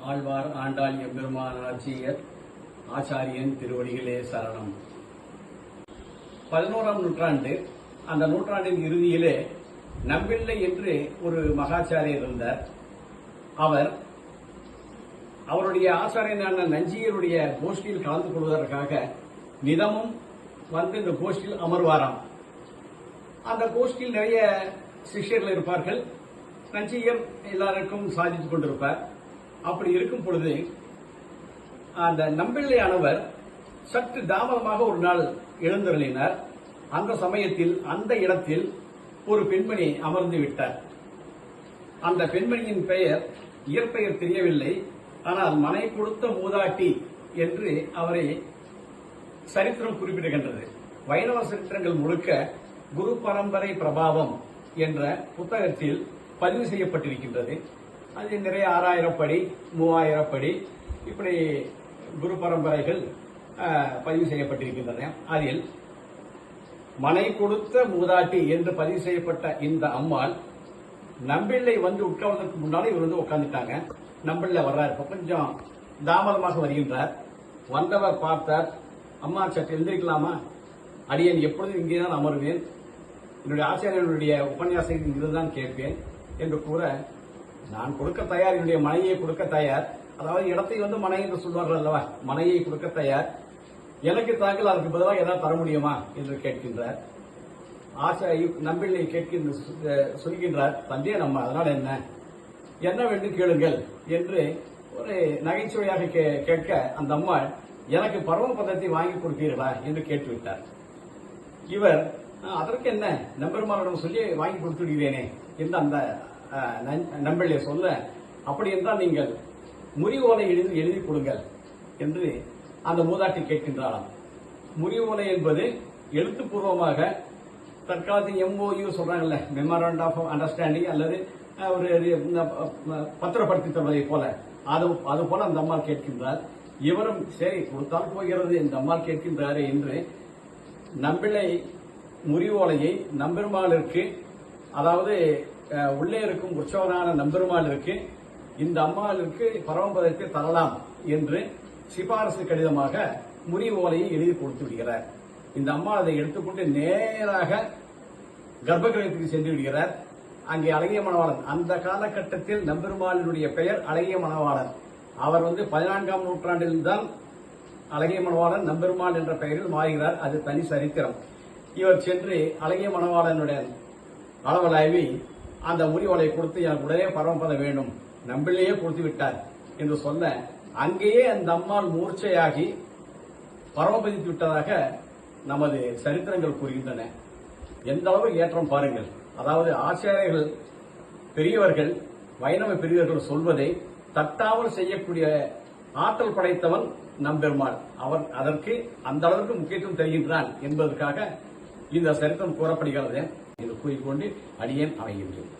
ஆழ்வார் ஆண்டாள் எம்பெருமான் ஆட்சியர் ஆச்சாரியன் திருவடிகளே சரணம். பதினோராம் நூற்றாண்டு அந்த நூற்றாண்டின் இறுதியிலே நம்பிள்ளை என்று ஒரு மகாச்சாரியர் இருந்தார். அவர் அவருடைய ஆச்சாரியனான நஞ்சியருடைய கோஷ்டியில் கலந்து கொள்வதற்காக நிதமும் வந்து இந்த கோஷ்டியில் அமர்வாராம். அந்த கோஷ்டியில் நிறைய சிஷ்யர்கள் இருப்பார்கள். நஞ்சியர் எல்லாருக்கும் சாதித்துக் கொண்டிருப்பார். அப்படி இருக்கும் பொழுது அந்த நம்பிள்ளையானவர் சற்று தாமதமாக ஒரு நாள் எழுந்தருளினார். அந்த சமயத்தில் அந்த இடத்தில் ஒரு பெண்மணி அமர்ந்து விட்டார். அந்த பெண்மணியின் பெயர் இயற்பெயர் தெரியவில்லை. ஆனால் மனை கொடுத்த மூதாட்டி என்று அவரை சரித்திரம் குறிப்பிடுகின்றது. வைணவ சரித்திரங்கள் முழுக்க குரு பரம்பரை பிரபாவம் என்ற புத்தகத்தில் பதிவு செய்யப்பட்டிருக்கின்றது. அது நிறைய ஆறாயிரம் படி மூவாயிரம் படி இப்படி குரு பரம்பரைகள் பதிவு செய்யப்பட்டிருக்கின்றன. அதில் மனை கொடுத்த மூதாட்டி என்று பதிவு செய்யப்பட்ட இந்த அம்மாள் நம்பிள்ளை வந்து உட்கார்ந்ததுக்கு முன்னாலே இவர் வந்து உட்காந்துட்டாங்க நம்பிள்ளை வர்றாரு. இப்ப கொஞ்சம் தாமதமாக வருகின்றார். வந்தவர் பார்த்தார். அம்மா சற்று எழுந்திருக்கலாமா? அடியேன் எப்பொழுதும் இங்கே தான் அமருவேன். என்னுடைய ஆசிரியர்களுடைய உபன்யாசம் இங்கிருந்துதான் கேட்பேன் என்று கூற நான் கொடுக்க தயார் என்னுடைய மனையை கொடுக்க தயார். அதாவது இடத்தை வந்து மனை என்று சொல்வார்கள் அல்லவா? மனையை கொடுக்க தயார். எனக்கு தாங்கள் அதற்கு பதிலாக ஏதாவது தர முடியுமா என்று கேட்கின்றார். ஆசை நம்பிள்ளை கேட்கின்ற சொல்கின்றார். தந்தையே நம்ம அதனால் என்ன? என்ன வேண்டும் கேளுங்கள் என்று ஒரு நகைச்சுவையாக கே- கேட்க அந்த அம்மா எனக்கு பரம பதத்தை வாங்கி கொடுப்பீர்களா? என்று கேட்டுவிட்டார். இவர் அதற்கு என்ன? நம்பெருமானிடம் சொல்லி வாங்கி கொடுத்து விடுகிறேனே என்று அந்த நண்பர்களே நன்- சொல்ல அப்படி என்றால் நீங்கள் முறிவோலை எழுதி எழுதி கொடுங்கள் என்று அந்த மூதாட்டி கேட்கின்றாராம் முறிவோலை என்பது எழுத்துப்பூர்வமாக தற்காலத்தில் எம்ஓயு சொல்றாங்கல்ல மெமரண்ட் ஆஃப் அண்டர்ஸ்டாண்டிங் அல்லது ஒரு பத்திரப்படுத்தி தருவதை போல. அது அது போல அந்த அம்மா கேட்கின்றார் இவரும் சரி கொடுத்தால் போகிறது இந்த அம்மா கேட்கின்றாரே என்று நம்பிளை முறிவோலையை நம்பெருமாளிற்கு அதாவது உள்ளே இருக்கும் உற்சவனான நம்பெருமாளுக்கு இந்த அம்மாளுக்கு பரமபதத்தை தரலாம் என்று சிபாரசு கடிதமாக முறிவோலையை எழுதி கொடுத்து விடுகிறார். இந்த அம்மா அதை எடுத்துக்கொண்டு நேராக கர்ப்பகிரகத்துக்கு சென்று விடுகிறார். அங்கே அழகிய மணவாளன். அந்த காலகட்டத்தில் நம்பெருமாளினுடைய பெயர் அழகிய மணவாளன். அவர் வந்து பதினான்காம் நூற்றாண்டில் தான் அழகிய மணவாளன் நம்பெருமாள் என்ற பெயரில் மாறுகிறார். அது தனி சரித்திரம். இவர் சென்று அழகிய மணவாளனுடன் அளவலாவி அந்த முறிவலை கொடுத்து எனக்கு உடனே பரமபதம் வேண்டும். நம்பிலேயே கொடுத்து விட்டார் என்று சொன்ன அங்கேயே அந்த அம்மாள் மூர்ச்சையாகி பரமபதித்து விட்டதாக நமது சரித்திரங்கள் கூறுகின்றன. எந்த அளவு ஏற்றம் பாருங்கள். அதாவது ஆச்சாரியர்கள் பெரியவர்கள் வைணவ பெரியவர்கள் சொல்வதை தட்டாமல் செய்யக்கூடிய ஆற்றல் படைத்தவன் நம்பெருமாள். அவர் அதற்கு அந்த அளவுக்கு முக்கியத்துவம் தருகின்றான் என்பதற்காக இந்த சரித்திரம் கூறப்படுகிறது என்று கூறிக்கொண்டு அடியேன் அமைகின்றேன்.